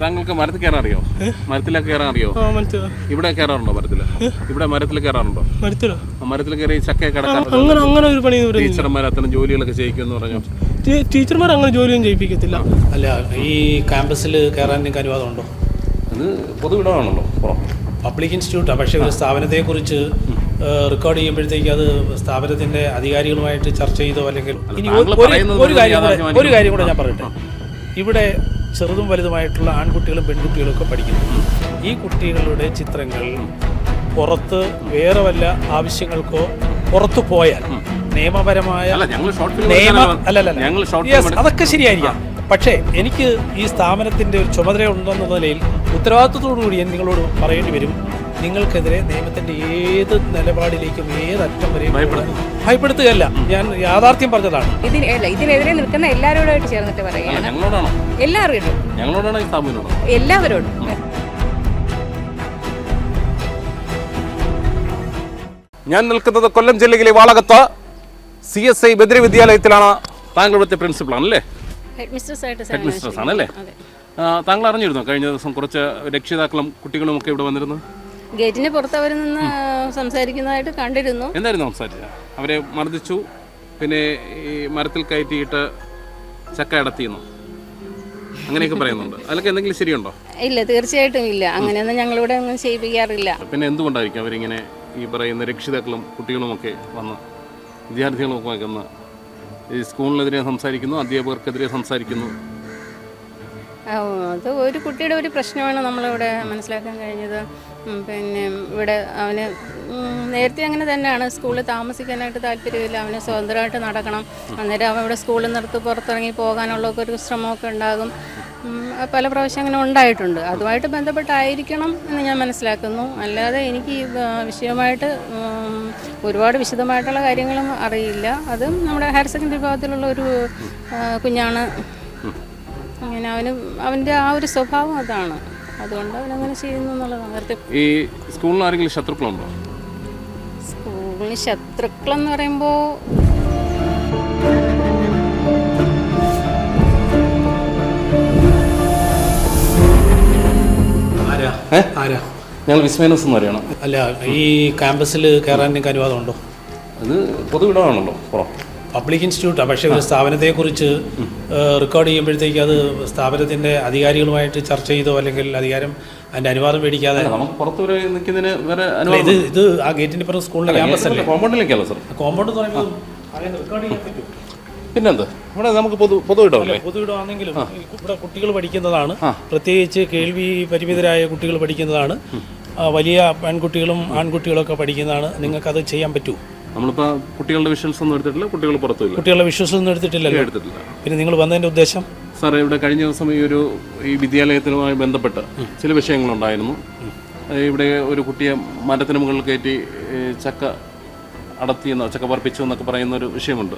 താങ്കൾക്ക് മരത്തിൽ കയറാൻ അറിയോ മരത്തിലൊക്കെ കയറാൻ അറിയോ ഇവിടെ കയറാറുണ്ടോ മരത്തിൽ ഇവിടെ മരത്തിൽ കയറാറുണ്ടോ? മരത്തിലോ? മരത്തിൽ കയറി ചക്ക അങ്ങനെ അങ്ങനെ ഒരു പണി ടീച്ചർമാർ അത്തരം ജോലികളൊക്കെ ചെയ്യിക്കുമെന്ന് പറഞ്ഞു? ടീച്ചർമാർ അങ്ങനെ ജോലിയൊന്നും ചെയ്യിപ്പിക്കത്തില്ല. അല്ല ഈ ക്യാമ്പസിൽ കയറാൻ നിങ്ങൾക്ക് അനുവാദമുണ്ടോ? അത് പൊതുവിടമാണല്ലോ പുറം. പബ്ലിക് ഇൻസ്റ്റിറ്റ്യൂട്ടാണ് പക്ഷേ ഒരു സ്ഥാപനത്തെക്കുറിച്ച് റെക്കോർഡ് ചെയ്യുമ്പോഴത്തേക്ക് അത് സ്ഥാപനത്തിന്റെ അധികാരികളുമായിട്ട് ചർച്ച ചെയ്തോ അല്ലെങ്കിൽ ഇനി ഒരു- പറയുന്നത് ഒരു കാര്യം ഒരു കാര്യം കൂടെ ഞാൻ പറയട്ടെ. ഇവിടെ ചെറുതും വലുതുമായിട്ടുള്ള ആൺകുട്ടികളും പെൺകുട്ടികളും ഒക്കെ പഠിക്കുന്നു. ഈ കുട്ടികളുടെ ചിത്രങ്ങൾ പുറത്ത് വേറെ വല്ല ആവശ്യങ്ങൾക്കോ പുറത്തു പോയാൽ നിയമപരമായ നിയമ അല്ലല്ല അതൊക്കെ ശരിയായിരിക്കാം. പക്ഷേ എനിക്ക് ഈ സ്ഥാപനത്തിന്റെ ഒരു ചുമതല ഉണ്ടെന്ന നിലയിൽ ഉത്തരവാദിത്വത്തോടു കൂടി ഞാൻ നിങ്ങളോട് പറയേണ്ടി വരും. നിങ്ങൾക്കെതിരെ നിയമത്തിന്റെ ഏത് നിലപാടിലേക്കും ഏത് അറ്റം വരെയും ഭയപ്പെടുത്തും. ഭയപ്പെടുത്തുകയല്ല. ഞാൻ യാഥാർത്ഥ്യം പറഞ്ഞതാണ്. ഇതിന് ഇതിനെതിരെ നിൽക്കുന്ന എല്ലാവരോടായിട്ട് ചേർന്നിട്ട് പറയുകയാണ്. ഞങ്ങളോടാണോ? എല്ലാവരോടും. ഞങ്ങളോടാണോ ഈ സ്ഥാപനോടോ എല്ലാവരോടും. ഞാൻ നിൽക്കുന്നത് കൊല്ലം ജില്ലയിലെ വാളകത്ത് സി എസ് ഐ ബദ്രി വിദ്യാലയത്തിലാണ്. താങ്കൾ ഇവിടുത്തെ പ്രിൻസിപ്പൾ ആണല്ലേ ഹെഡ് മിസ്ട്രസ് ആണല്ലേ? താങ്കൾ അറിഞ്ഞിരുന്നോ? കഴിഞ്ഞ ദിവസം കുറച്ച് രക്ഷിതാക്കളും കുട്ടികളും ഒക്കെ ഇവിടെ വന്നിരുന്നു. ഗേറ്റിന് പുറത്ത് അവർ നിന്ന് സംസാരിക്കുന്നതായിട്ട് കണ്ടിരുന്നു. എന്തായിരുന്നു സംസാരിച്ചത്? അവരെ മർദ്ദിച്ചു പിന്നെ ഈ മരത്തിൽ കയറ്റിയിട്ട് ചക്ക അടത്തിയെന്നു? അങ്ങനെയൊക്കെ പറയുന്നുണ്ട്. അതിലൊക്കെ എന്തെങ്കിലും ശരിയുണ്ടോ? ഇല്ല തീർച്ചയായിട്ടും ഇല്ല. അങ്ങനെയൊന്നും ഞങ്ങളിവിടെ ഒന്നും ചെയ്യിപ്പിക്കാറില്ല. പിന്നെ എന്തുകൊണ്ടായിരിക്കും അവരിങ്ങനെ ഈ പറയുന്ന രക്ഷിതാക്കളും കുട്ടികളുമൊക്കെ വന്ന് വിദ്യാർത്ഥികളുമൊക്കെ വന്ന് ഈ സ്കൂളിനെതിരെ സംസാരിക്കുന്നു അധ്യാപകർക്കെതിരെ സംസാരിക്കുന്നു? അത് ഒരു കുട്ടിയുടെ ഒരു പ്രശ്നമാണ് നമ്മളിവിടെ മനസ്സിലാക്കാൻ കഴിഞ്ഞത്. പിന്നെ ഇവിടെ അവന് നേരത്തെ അങ്ങനെ തന്നെയാണ്. സ്കൂളിൽ താമസിക്കാനായിട്ട് താല്പര്യമില്ല. അവന് സ്വതന്ത്രമായിട്ട് നടക്കണം. അന്നേരം അവൻ ഇവിടെ സ്കൂളിൽ നിർത്തി പുറത്തിറങ്ങി പോകാനുള്ളൊക്കെ ഒരു ശ്രമമൊക്കെ ഉണ്ടാകും. പല പ്രാവശ്യം അങ്ങനെ ഉണ്ടായിട്ടുണ്ട്. അതുമായിട്ട് ബന്ധപ്പെട്ടായിരിക്കണം എന്ന് ഞാൻ മനസ്സിലാക്കുന്നു. അല്ലാതെ എനിക്ക് ഈ വിഷയമായിട്ട് ഒരുപാട് വിശദമായിട്ടുള്ള കാര്യങ്ങളും അറിയില്ല. അതും നമ്മുടെ ഹയർ സെക്കൻഡറി വിഭാഗത്തിലുള്ള ഒരു കുഞ്ഞാണ്. അങ്ങനെ അവന് അവന്റെ ആ ഒരു സ്വഭാവം അതാണ്. അതുകൊണ്ട് അവനങ്ങനെ ചെയ്യുന്നു എന്നുള്ളതാണ് ഈ സ്കൂളിൽ ആരെങ്കിലും ശത്രുക്കളുണ്ടോ? സ്കൂളിൽ ശത്രുക്കളെന്ന് പറയുമ്പോൾ ആരാ? ഏ? ആരാ? ഞങ്ങൾ വിസ്മയനസ് എന്ന് പറയണം അല്ല ഈ ക്യാമ്പസിൽ കയറാൻ നിങ്ങൾക്ക് അനുവാദമുണ്ടോ? അത് പൊതുവിടാണല്ലോ പുറം. പബ്ലിക് ഇൻസ്റ്റിറ്റ്യൂട്ടാണ് പക്ഷേ ഒരു സ്ഥാപനത്തെക്കുറിച്ച് റെക്കോർഡ് ചെയ്യുമ്പോഴത്തേക്ക് അത് സ്ഥാപനത്തിന്റെ അധികാരികളുമായിട്ട് ചർച്ച ചെയ്തോ അല്ലെങ്കിൽ അധികാരം അതിന്റെ അനുവാദം മേടിക്കാതെ ഇത് ഇത് ആ ഗേറ്റിന്റെ പുറത്ത് സ്കൂളിലെ ക്യാമ്പസ് അല്ലേ? കോമ്പൗണ്ടിലേക്കല്ലോ സർ കോമ്പൗണ്ട് എന്ന് പറയുമ്പോൾ റെക്കോർഡ് ചെയ്യാൻ പറ്റും. പിന്നെന്ത്? ഇവിടെ നമുക്ക് പൊതു പൊതുവിടമല്ലേ? പൊതുവിടമാണെങ്കിലും ഇവിടെ കുട്ടികൾ പഠിക്കുന്നതാണ്. പ്രത്യേകിച്ച് കേൾവി പരിമിതരായ കുട്ടികൾ പഠിക്കുന്നതാണ്. വലിയ പെൺകുട്ടികളും ആൺകുട്ടികളൊക്കെ പഠിക്കുന്നതാണ്. നിങ്ങൾക്കത് ചെയ്യാൻ പറ്റൂ. നമ്മളിപ്പോൾ കുട്ടികളുടെ വിഷ്വൽസ് ഒന്നും എടുത്തിട്ടില്ല കുട്ടികൾ പുറത്തുമില്ല കുട്ടികളുടെ വിശ്വസൊന്നും എടുത്തിട്ടില്ലല്ലോ? എടുത്തിട്ടില്ല. പിന്നെ നിങ്ങൾ വന്നതിന്റെ ഉദ്ദേശം? സാറേ ഇവിടെ കഴിഞ്ഞ ദിവസം ഈ ഒരു ഈ വിദ്യാലയത്തിനുമായി ബന്ധപ്പെട്ട് ചില വിഷയങ്ങളുണ്ടായിരുന്നു. ഇവിടെ ഒരു കുട്ടിയെ മരത്തിന് മുകളിൽ കയറ്റി ചക്ക അടത്തി എന്നോ ചക്ക പറപ്പിച്ചു എന്നൊക്കെ പറയുന്ന ഒരു വിഷയമുണ്ട്.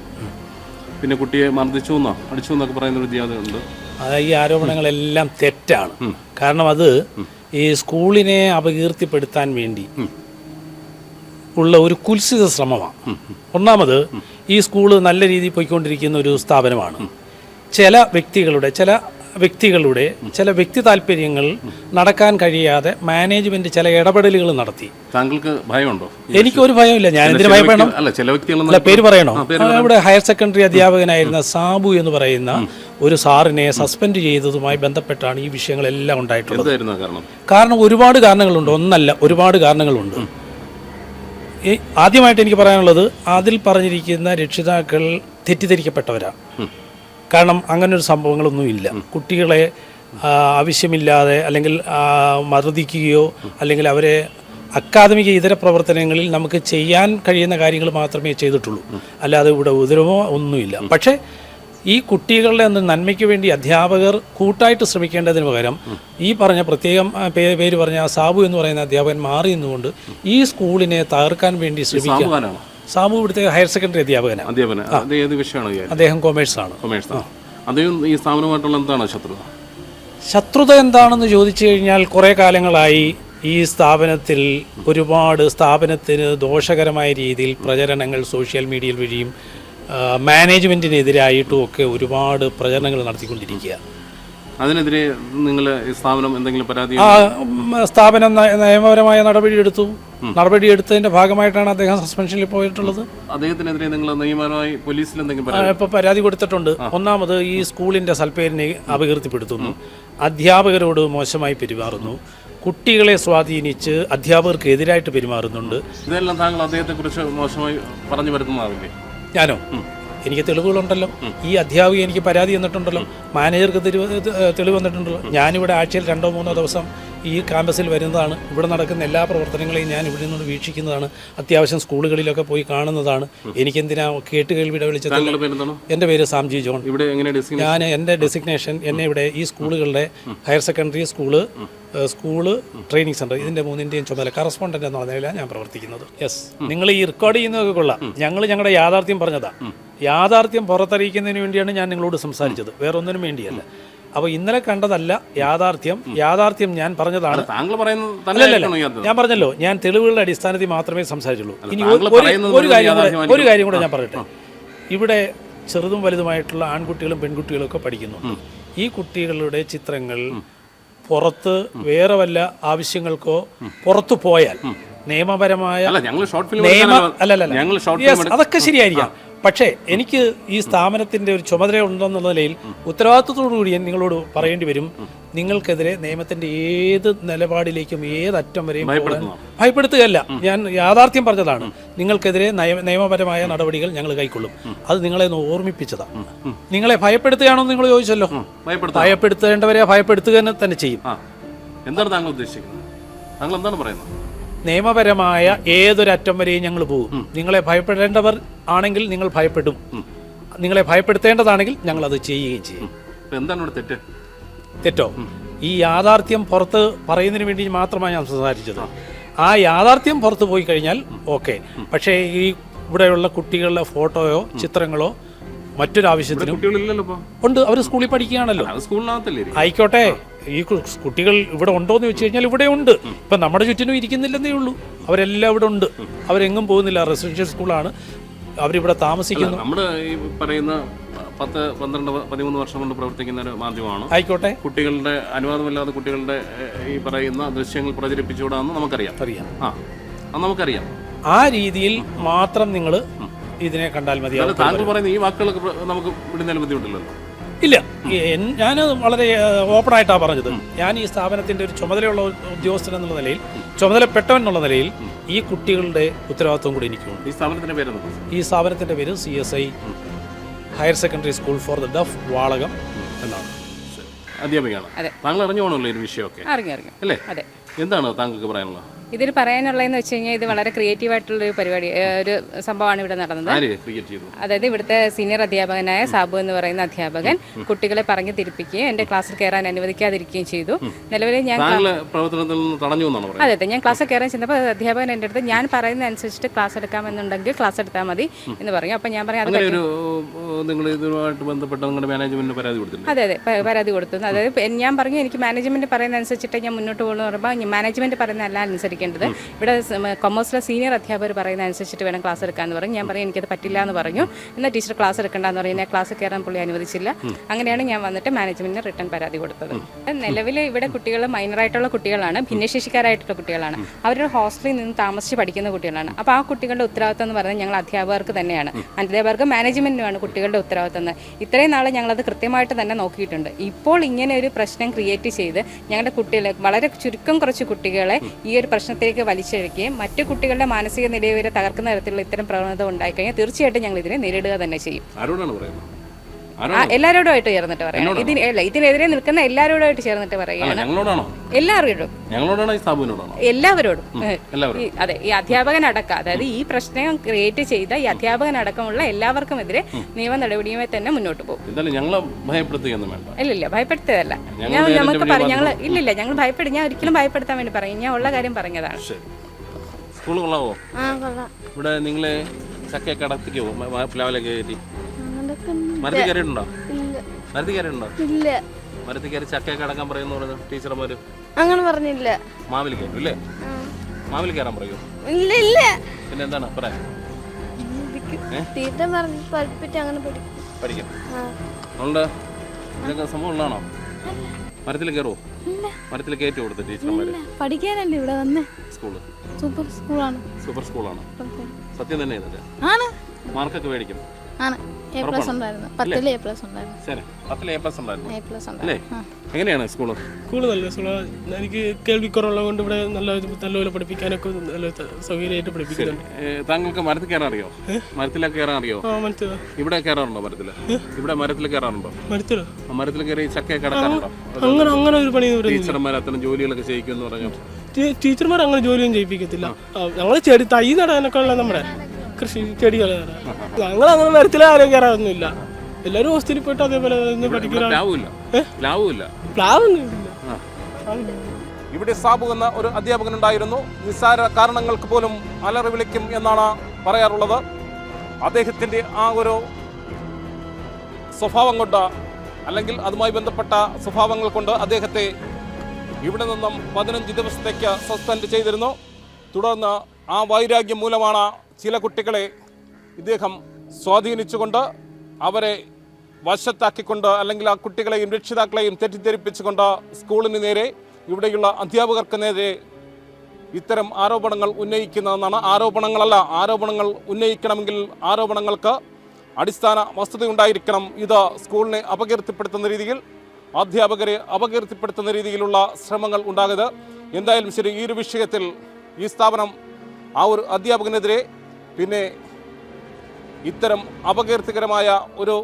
പിന്നെ കുട്ടിയെ മർദ്ദിച്ചു എന്നോ അടിച്ചു എന്നൊക്കെ പറയുന്ന ഒരു ഉണ്ട് അത് ഈ ആരോപണങ്ങളെല്ലാം തെറ്റാണ്. കാരണം അത് ഈ സ്കൂളിനെ അപകീർത്തിപ്പെടുത്താൻ വേണ്ടി ഉള്ള ഒരു കുൽസിത ശ്രമമാണ്. ഒന്നാമത് ഈ സ്കൂൾ നല്ല രീതിയിൽ പോയിക്കൊണ്ടിരിക്കുന്ന ഒരു സ്ഥാപനമാണ്. ചില വ്യക്തികളുടെ ചില വ്യക്തികളുടെ ചില വ്യക്തി താല്പര്യങ്ങൾ നടക്കാൻ കഴിയാതെ മാനേജ്മെന്റ് ചില ഇടപെടലുകൾ നടത്തി. താങ്കൾക്ക് ഭയമുണ്ടോ? എനിക്ക് ഒരു ഭയമില്ല. ഞാൻ എന്തിനു ഭയപ്പെടണം? അല്ല പേര് പറയണോ? ഇവിടെ ഹയർ സെക്കൻഡറി അധ്യാപകനായിരുന്ന സാബു എന്ന് പറയുന്ന ഒരു സാറിനെ സസ്പെൻഡ് ചെയ്തതുമായി ബന്ധപ്പെട്ടാണ് ഈ വിഷയങ്ങളെല്ലാം ഉണ്ടായിട്ടുള്ളത്. കാരണം? ഒരുപാട് കാരണങ്ങളുണ്ട്. ഒന്നല്ല ഒരുപാട് കാരണങ്ങളുണ്ട്. ആദ്യമായിട്ട് എനിക്ക് പറയാനുള്ളത് അതിൽ പറഞ്ഞിരിക്കുന്ന രക്ഷിതാക്കൾ തെറ്റിദ്ധരിക്കപ്പെട്ടവരാണ് കാരണം അങ്ങനെ ഒരു സംഭവങ്ങളൊന്നുമില്ല കുട്ടികളെ ആവശ്യമില്ലാതെ അല്ലെങ്കിൽ മർദ്ദിക്കുകയോ അല്ലെങ്കിൽ അവരെ അക്കാദമിക ഇതര പ്രവർത്തനങ്ങളിൽ നമുക്ക് ചെയ്യാൻ കഴിയുന്ന കാര്യങ്ങൾ മാത്രമേ ചെയ്തിട്ടുള്ളൂ. അല്ലാതെ ഇവിടെ ഉദരമോ ഒന്നുമില്ല. പക്ഷേ ഈ കുട്ടികളുടെ ഒന്ന് നന്മയ്ക്ക് വേണ്ടി അധ്യാപകർ കൂട്ടായിട്ട് ശ്രമിക്കേണ്ടതിന് പകരം ഈ പറഞ്ഞ പ്രത്യേകം പേര് പറഞ്ഞ സാബു എന്ന് പറയുന്ന അധ്യാപകൻ മാറി നിന്നുകൊണ്ട് ഈ സ്കൂളിനെ തകർക്കാൻ വേണ്ടി ശ്രമിക്കുക. സാബുവാനാണോ? സാബു ഇവിടുത്തെ ഹയർ സെക്കൻഡറി അധ്യാപകനാണ്. അദ്ദേഹം കൊമേഴ്സ് ആണ് കൊമേഴ്സ് അദ്ദേഹം ഈ സ്ഥാപനമായിട്ടുള്ള എന്താണ് ശത്രുത? ശത്രുത എന്താണെന്ന് ചോദിച്ചു കഴിഞ്ഞാൽ കുറേ കാലങ്ങളായി ഈ സ്ഥാപനത്തിൽ ഒരുപാട് സ്ഥാപനത്തിന് ദോഷകരമായ രീതിയിൽ പ്രചരണങ്ങൾ സോഷ്യൽ മീഡിയയിൽ വഴിയും മാനേജ്മെന്റിനെതിരായിട്ടും ഒക്കെ ഒരുപാട് പ്രചരണങ്ങൾ നടത്തിക്കൊണ്ടിരിക്കുക. അതിനെതിരെ നിങ്ങൾ സ്ഥാപനം എന്തെങ്കിലും പരാതി സ്ഥാപനം നയ- നിയമപരമായ നടപടിയെടുത്തു. നടപടിയെടുത്തതിന്റെ ഭാഗമായിട്ടാണ് അദ്ദേഹം സസ്പെൻഷനിൽ പോയിട്ടുള്ളത്. അദ്ദേഹത്തിനെതിരെ നിങ്ങൾ നിയമപരമായി പോലീസിൽ എന്തെങ്കിലും ഇപ്പോൾ പരാതി കൊടുത്തിട്ടുണ്ട്. ഒന്നാമത് ഈ സ്കൂളിന്റെ സൽപ്പേരിനെ അപകീർത്തിപ്പെടുത്തുന്നു. അധ്യാപകരോട് മോശമായി പെരുമാറുന്നു. കുട്ടികളെ സ്വാധീനിച്ച് അധ്യാപകർക്ക് എതിരായിട്ട് പെരുമാറുന്നുണ്ട്. ഇതെല്ലാം താങ്കൾ അദ്ദേഹത്തെ കുറിച്ച് മോശമായി പറഞ്ഞു വരുത്തുന്നതാവില്ലേ? ഞാനോ? എനിക്ക് തെളിവുകളുണ്ടല്ലോ. ഈ അധ്യാപിക എനിക്ക് പരാതി തന്നിട്ടുണ്ടല്ലോ. മാനേജർക്ക് തെളിവ് തെളിവ് വന്നിട്ടുണ്ടല്ലോ ഞാനിവിടെ ആഴ്ചയിൽ രണ്ടോ മൂന്നോ ദിവസം ഈ ക്യാമ്പസിൽ വരുന്നതാണ്. ഇവിടെ നടക്കുന്ന എല്ലാ പ്രവർത്തനങ്ങളെയും ഞാൻ ഇവിടെ നിന്ന് വീക്ഷിക്കുന്നതാണ്. അത്യാവശ്യം സ്കൂളുകളിലൊക്കെ പോയി കാണുന്നതാണ്. എനിക്കെന്തിനാ കേട്ടുകേൾവിയുടെ വെളിച്ചത്തിൽ? വിളിച്ചത് എന്റെ പേര് സാംജി ജോൺ. ഞാൻ എന്റെ ഡെസിഗ്നേഷൻ എന്നെ ഇവിടെ ഈ സ്കൂളുകളുടെ higher secondary school school training centre ഇതിന്റെ മൂന്നിന്റെയും ചുമതല. കറസ്പോണ്ടന്റ് എന്ന് നിലയിലാണ് ഞാൻ പ്രവർത്തിക്കുന്നത്. യെസ് നിങ്ങൾ ഈ റെക്കോർഡ് ചെയ്യുന്നതൊക്കെ കൊള്ളാം. ഞങ്ങൾ ഞങ്ങളുടെ യാഥാർത്ഥ്യം പറഞ്ഞതാ. യാഥാർത്ഥ്യം പുറത്തറിയിക്കുന്നതിന് വേണ്ടിയാണ് ഞാൻ നിങ്ങളോട് സംസാരിച്ചത്. വേറൊന്നിനും വേണ്ടിയല്ല. അപ്പോൾ ഇന്നലെ കണ്ടതല്ല യാഥാർത്ഥ്യം. യാഥാർത്ഥ്യം ഞാൻ പറഞ്ഞതാണ്. താങ്കൾ പറയുന്നത് ഞാൻ പറഞ്ഞല്ലോ ഞാൻ തെളിവുകളുടെ അടിസ്ഥാനത്തിൽ മാത്രമേ സംസാരിച്ചുള്ളൂ. ഇനി ഒരു- കാര്യം കൂടെ ഒരു കാര്യം കൂടെ ഞാൻ പറയട്ടെ. ഇവിടെ ചെറുതും വലുതുമായിട്ടുള്ള ആൺകുട്ടികളും പെൺകുട്ടികളും ഒക്കെ പഠിക്കുന്നു ഈ കുട്ടികളുടെ ചിത്രങ്ങൾ പുറത്ത് വേറെ വല്ല ആവശ്യങ്ങൾക്കോ പുറത്തു പോയാൽ നിയമപരമായ അതൊക്കെ ശരിയായിരിക്കാം. പക്ഷേ എനിക്ക് ഈ സ്ഥാപനത്തിന്റെ ഒരു ചുമതല ഉണ്ടെന്നുള്ള നിലയിൽ ഉത്തരവാദിത്വത്തോടുകൂടി ഞാൻ നിങ്ങളോട് പറയേണ്ടി വരും. നിങ്ങൾക്കെതിരെ നിയമത്തിന്റെ ഏത് നിലപാടിലേക്കും ഏത് അറ്റം വരെയും ഭയപ്പെടുത്തുകയല്ല. ഞാൻ യാഥാർത്ഥ്യം പറഞ്ഞതാണ്. നിങ്ങൾക്കെതിരെ നിയമപരമായ നടപടികൾ ഞങ്ങൾ കൈക്കൊള്ളും. അത് നിങ്ങളെ ഒന്ന് ഓർമ്മിപ്പിച്ചതാണ്. നിങ്ങളെ ഭയപ്പെടുത്തുകയാണോ നിങ്ങൾ ചോദിച്ചല്ലോ. ഭയപ്പെടുത്താം ഭയപ്പെടുത്തേണ്ടവരെ ഭയപ്പെടുത്തുക തന്നെ ചെയ്യും. എന്താണ് താങ്കൾ ഉദ്ദേശിക്കുന്നത്? താങ്കൾ എന്താണ് പറയുന്നത്? നിയമപരമായ ഏതൊരറ്റം വരെയും ഞങ്ങൾ പോകും. നിങ്ങളെ ഭയപ്പെടേണ്ടവർ ആണെങ്കിൽ നിങ്ങൾ ഭയപ്പെടും. നിങ്ങളെ ഭയപ്പെടുത്തേണ്ടതാണെങ്കിൽ ഞങ്ങൾ അത് ചെയ്യുകയും ചെയ്യും. എന്താണ് തെറ്റ്? തെറ്റോ? ഈ യാഥാർത്ഥ്യം പുറത്ത് പറയുന്നതിന് വേണ്ടി മാത്രമാണ് ഞാൻ സംസാരിച്ചത്. ആ. യാഥാർത്ഥ്യം പുറത്ത് പോയി കഴിഞ്ഞാൽ ഓക്കെ. പക്ഷേ ഈ ഇവിടെയുള്ള കുട്ടികളുടെ ഫോട്ടോയോ ചിത്രങ്ങളോ മറ്റൊരാവശ്യത്തിനും ഉണ്ട്. അവർ സ്കൂളിൽ പഠിക്കുകയാണല്ലോ? ആയിക്കോട്ടെ. ഈ കുട്ടികൾ ഇവിടെ ഉണ്ടോ എന്ന് വെച്ച് കഴിഞ്ഞാൽ ഇവിടെ ഉണ്ട്. ഇപ്പൊ നമ്മുടെ ചുറ്റിനും ഇരിക്കുന്നില്ലെന്നേ ഉള്ളൂ. അവരെല്ലാം ഇവിടെ ഉണ്ട്. അവരെങ്ങും പോകുന്നില്ല. റെസിഡൻഷ്യൽ സ്കൂളാണ്. അവരിവിടെ താമസിക്കുന്നു. നമ്മുടെ ഈ പറയുന്ന പത്ത് പന്ത്രണ്ട് പതിമൂന്ന് വർഷം കൊണ്ട് പ്രവർത്തിക്കുന്ന ഒരു മാധ്യമമാണ്. ആയിക്കോട്ടെ. കുട്ടികളുടെ അനുവാദമില്ലാതെ കുട്ടികളുടെ ഈ പറയുന്ന ദൃശ്യങ്ങൾ പ്രചരിപ്പിച്ചുകൂടാന്ന് നമുക്കറിയാം. അറിയാം. ആ നമുക്കറിയാം. ആ രീതിയിൽ മാത്രം നിങ്ങൾ ഇതിനെ കണ്ടാൽ മതിയാവും എന്നാലും താങ്കൾ പറയുന്ന ഈ വാക്കുകളൊക്കെ നമുക്ക് വിടുന്നതിന് ബുദ്ധിമുട്ടില്ലല്ലോ. ഇല്ല. ഞാൻ വളരെ ഓപ്പൺ ആയിട്ടാണ് പറഞ്ഞത്. ഞാൻ ഈ സ്ഥാപനത്തിന്റെ ഒരു ചുമതലയുള്ള ഉദ്യോഗസ്ഥൻ എന്നുള്ള നിലയിൽ ചുമതലപ്പെട്ടവൻ എന്നുള്ള നിലയിൽ ഈ കുട്ടികളുടെ ഉത്തരവാദിത്വം കൂടി എനിക്കുണ്ട്. ഈ സ്ഥാപനത്തിന്റെ പേര് ഈ സ്ഥാപനത്തിന്റെ പേര് C S I higher secondary school for the deaf Valakam എന്നാണ്. അധ്യാപികയാണ്. താങ്കൾ അറിഞ്ഞു പോകണമല്ലോ ഒരു വിഷയമൊക്കെ. അറിഞ്ഞു അറിഞ്ഞു. അല്ലേ? അതെ. എന്താണ് താങ്കൾക്ക് പറയാനുള്ളത്? ഇതിൽ പറയാനുള്ളതെന്ന് വെച്ച് കഴിഞ്ഞാൽ ഇത് വളരെ ക്രിയേറ്റീവ് ആയിട്ടുള്ള ഒരു പരിപാടി ഒരു സംഭവമാണ് ഇവിടെ നടന്നത്. അതായത് ഇവിടുത്തെ സീനിയർ അധ്യാപകനായ സാബു എന്ന് പറയുന്ന അധ്യാപകൻ കുട്ടികളെ പറഞ്ഞു തിരിപ്പിക്കുകയും എന്റെ ക്ലാസ്സിൽ കയറാൻ അനുവദിക്കാതിരിക്കുകയും ചെയ്തു. നിലവിൽ ഞാൻ അതെ അതെ. ഞാൻ ക്ലാസ്സിൽ കയറാൻ ചെന്നപ്പോൾ അധ്യാപകൻ എന്റെ അടുത്ത് ഞാൻ പറയുന്ന അനുസരിച്ചിട്ട് ക്ലാസ് എടുക്കാമെന്നുണ്ടെങ്കിൽ ക്ലാസ് എടുത്താൽ മതി എന്ന് പറഞ്ഞു. അപ്പോൾ ഞാൻ പറഞ്ഞു അത് അതെ അതെ. പരാതി കൊടുത്തു. അതായത് ഞാൻ പറഞ്ഞു എനിക്ക് മാനേജ്മെന്റ് പറയുന്ന അനുസരിച്ചിട്ട് ഞാൻ മുന്നോട്ട് പോകുന്നു പറയുമ്പോൾ മാനേജ്മെന്റ് പറയുന്ന അല്ല അനുസരിക്കേണ്ടത് ഇവിടെ കൊമേഴ്സിലെ സീനിയർ അധ്യാപകർ പറയുന്ന അനുസരിച്ചിട്ട് വേണം ക്ലാസ് എടുക്കാമെന്ന് പറഞ്ഞു. ഞാൻ പറയും എനിക്കത് പറ്റില്ല എന്ന് പറഞ്ഞു. എന്നാൽ ടീച്ചർ ക്ലാസ് എടുക്കണ്ടെന്ന് പറഞ്ഞു ഞാൻ ക്ലാസ് കയറാൻ പുള്ളി അനുവദിച്ചില്ല. അങ്ങനെയാണ് ഞാൻ വന്നിട്ട് മാനേജ്മെന്റിന് റിട്ടേൺ പരാതി കൊടുത്തത്. നിലവിൽ ഇവിടെ കുട്ടികൾ മൈനറായിട്ടുള്ള കുട്ടികളാണ്. ഭിന്നശേഷിക്കാരായിട്ടുള്ള കുട്ടികളാണ്. അവരുടെ ഹോസ്റ്റലിൽ നിന്ന് താമസിച്ച് പഠിക്കുന്ന കുട്ടികളാണ്. അപ്പോൾ ആ കുട്ടികളുടെ ഉത്തരവാദിത്തം എന്ന് പറയുന്നത് ഞങ്ങൾ അധ്യാപകർക്ക് തന്നെയാണ്. അധ്യാപകർക്ക് മാനേജ്മെന്റിനുമാണ് കുട്ടികളുടെ ഉത്തരവാദിത്തം എന്ന്. ഇത്രയും നാളെ ഞങ്ങളത് കൃത്യമായിട്ട് തന്നെ നോക്കിയിട്ടുണ്ട്. ഇപ്പോൾ ഇങ്ങനെ ഒരു പ്രശ്നം ക്രിയേറ്റ് ചെയ്ത് ഞങ്ങളുടെ കുട്ടികളെ വളരെ ചുരുക്കം കുറച്ച് കുട്ടികളെ ഈ ഒരു പ്രശ്നത്തിലേക്ക് വലിച്ചഴിക്കുകയും മറ്റു കുട്ടികളുടെ മാനസിക നിലയെ തകർക്കുന്ന തരത്തിലുള്ള ഇത്തരം പ്രവണത ഉണ്ടായിക്കഴിഞ്ഞാൽ തീർച്ചയായിട്ടും ഞങ്ങൾ ഇതിനെ നേരിടുക തന്നെ ചെയ്യും. ആരോടാണ് പറയുന്നത്? എല്ലാവരോടുമായിട്ട് ചേർന്നിട്ട് പറയാം. ഇതിന് അല്ല ഇതിനെതിരെ നിൽക്കുന്ന എല്ലാരോടുമായിട്ട് ചേർന്നിട്ട് പറയുകയാണ്. ഞങ്ങളോടാണോ? എല്ലാവരോടും. ഞങ്ങളോടാണോ? ഈ സ്ഥാപനോടാണോ എല്ലാവരോടും. അതെ ഈ അധ്യാപകനടക്കം അതായത് ഈ പ്രശ്നം ക്രിയേറ്റ് ചെയ്ത ഈ അധ്യാപകനടക്കമുള്ള എല്ലാവർക്കുമെതിരെ നിയമ നടപടിയുമായി തന്നെ മുന്നോട്ട് പോകും. ഇല്ലില്ല ഭയപ്പെടുത്തതല്ല ഞങ്ങൾ ഞാൻ നമുക്ക് പറഞ്ഞു ഞങ്ങൾ ഇല്ലില്ല ഞങ്ങൾ ഭയപ്പെടും ഞാൻ ഒരിക്കലും ഭയപ്പെടുത്താൻ വേണ്ടി പറയും ഞാൻ ഉള്ള കാര്യം പറഞ്ഞതാണ്. ശരി. സ്കൂൾ കൊള്ളാവോ? ഇവിടെ നിങ്ങളെ ചക്കയൊക്കെ അടത്തിക്കോ പ്ലാവിലൊക്കെ കയറ്റി. മരത്തിൽ കയറിയിട്ടുണ്ടോ? ഇല്ല. മരത്തിൽ കയറിയിട്ടുണ്ടോ? ഇല്ല. മരത്തിൽ കയറി ചക്കയൊക്കെ അടക്കാൻ പറയുന്നു പറഞ്ഞു ടീച്ചർമാർ അങ്ങനെ പറഞ്ഞില്ല. മാവിൽ കയറും ഇല്ലേ. മാവിൽ കയറാൻ പറയൂ? ഇല്ല ഇല്ല. പിന്നെ എന്താണ് പറയാ ടീച്ചർ പറഞ്ഞ് പഠിപ്പിച്ച് അങ്ങനെ പഠിക്കും പഠിക്കാം. ആ. അതുകൊണ്ട് ഇതൊക്കെ സംഭവം ഉള്ളതാണോ? മരത്തിൽ കയറുമോ മരത്തിൽ കയറ്റി കൊടുത്തു ടീച്ചർമാർ പഠിക്കാനല്ലേ ഇവിടെ വന്ന്? സ്കൂൾ. സൂപ്പർ സ്കൂളാണ്. സൂപ്പർ സ്കൂളാണ്. സത്യം തന്നെ ഇതൊക്കെ? ആണ്. മാർക്കൊക്കെ മേടിക്കും. ആണ്. എ പ്ലസ് ഉണ്ടായിരുന്നു. പത്തിൽ എ പ്ലസ് ഉണ്ടായിരുന്നു. ശരി. പത്തിൽ എ പ്ലസ് ഉണ്ടായിരുന്നു. എ പ്ലസ് അല്ലേ? എങ്ങനെയാണ് സ്കൂൾ സ്കൂൾ നല്ല സ്കൂളാണ് എനിക്ക് കേൾവിക്കുറവുള്ളത് കൊണ്ട് ഇവിടെ നല്ല നല്ലപോലെ പഠിപ്പിക്കാനൊക്കെ നല്ല സൗകര്യമായിട്ട് പഠിപ്പിക്കുന്നുണ്ട്. താങ്കൾക്ക് മരത്തിൽ കയറാൻ അറിയോ? മരത്തിലൊക്കെ കയറാൻ അറിയോ? ഇവിടെ കയറാറുണ്ടോ മരത്തിൽ ഇവിടെ മരത്തിൽ കയറാറുണ്ടോ? മരത്തിലോ? മരത്തിൽ കയറി ചക്കയൊക്കെ കിടക്കാറുണ്ടോ അങ്ങനെ അങ്ങനെ ഒരു പണി ടീച്ചർമാർ അത്തരം ജോലികളൊക്കെ ചെയ്യിക്കുമെന്ന് പറഞ്ഞു ടീച്ചർമാർ അങ്ങനെ ജോലിയൊന്നും ചെയ്യിപ്പിക്കത്തില്ല. ഞങ്ങൾ ചെടി തൈ നടാനൊക്കെ ഉള്ള നമ്മുടെ കൃഷി ചെടികൾ ഞങ്ങൾ അങ്ങനെ മരത്തിൽ ആരും കയറാറൊന്നുമില്ല. എല്ലാവരും ഹോസ്റ്റലിൽ പോയിട്ട് അതേപോലെ ഇവിടെ സാബു എന്ന ഒരു അധ്യാപകൻ ഉണ്ടായിരുന്നു. നിസ്സാര കാരണങ്ങൾക്ക് പോലും അലറി വിളിക്കും എന്നാണ് പറയാറുള്ളത്. അദ്ദേഹത്തിന്റെ ആ ഒരു സ്വഭാവം കൊണ്ട് അല്ലെങ്കിൽ അതുമായി ബന്ധപ്പെട്ട സ്വഭാവങ്ങൾ കൊണ്ട് അദ്ദേഹത്തെ ഇവിടെ നിന്നും പതിനഞ്ച് ദിവസത്തേക്ക് സസ്പെൻഡ് ചെയ്തിരുന്നു. തുടർന്ന് ആ വൈരാഗ്യം മൂലമാണ് ചില കുട്ടികളെ ഇദ്ദേഹം സ്വാധീനിച്ചുകൊണ്ട് അവരെ വശത്താക്കിക്കൊണ്ട് അല്ലെങ്കിൽ ആ കുട്ടികളെയും രക്ഷിതാക്കളെയും തെറ്റിദ്ധരിപ്പിച്ചുകൊണ്ട് സ്കൂളിന് നേരെ ഇവിടെയുള്ള അധ്യാപകർക്ക് നേരെ ഇത്തരം ആരോപണങ്ങൾ ഉന്നയിക്കുന്നതെന്നാണ് ആരോപണങ്ങളല്ല ആരോപണങ്ങൾ ഉന്നയിക്കണമെങ്കിൽ ആരോപണങ്ങൾക്ക് അടിസ്ഥാന വസ്തുതയുണ്ടായിരിക്കണം. ഇത് സ്കൂളിനെ അപകീർത്തിപ്പെടുത്തുന്ന രീതിയിൽ അധ്യാപകരെ അപകീർത്തിപ്പെടുത്തുന്ന രീതിയിലുള്ള ശ്രമങ്ങൾ ഉണ്ടാകരുത്. എന്തായാലും ശരി ഈ ഒരു വിഷയത്തിൽ ഈ സ്ഥാപനം ആ ഒരു അധ്യാപകനെതിരെ പിന്നെ ഇത്തരം അപകീർത്തികരമായ ഒരു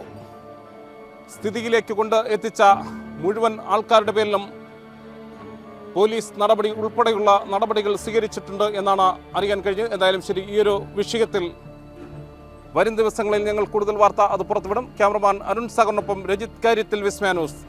സ്ഥിതിയിലേക്ക് കൊണ്ട് എത്തിച്ച മുഴുവൻ ആൾക്കാരുടെ പേരിലും പോലീസ് നടപടി ഉൾപ്പെടെയുള്ള നടപടികൾ സ്വീകരിച്ചിട്ടുണ്ട് എന്നാണ് അറിയാൻ കഴിഞ്ഞത്. എന്തായാലും ശരി ഈ ഒരു വിഷയത്തിൽ വരും ദിവസങ്ങളിൽ ഞങ്ങൾ കൂടുതൽ വാർത്ത അത് പുറത്തുവിടും. ക്യാമറമാൻ അരുൺ സാഗറിനൊപ്പം രജിത് കാര്യത്തിൽ വിസ്മാനൂസ്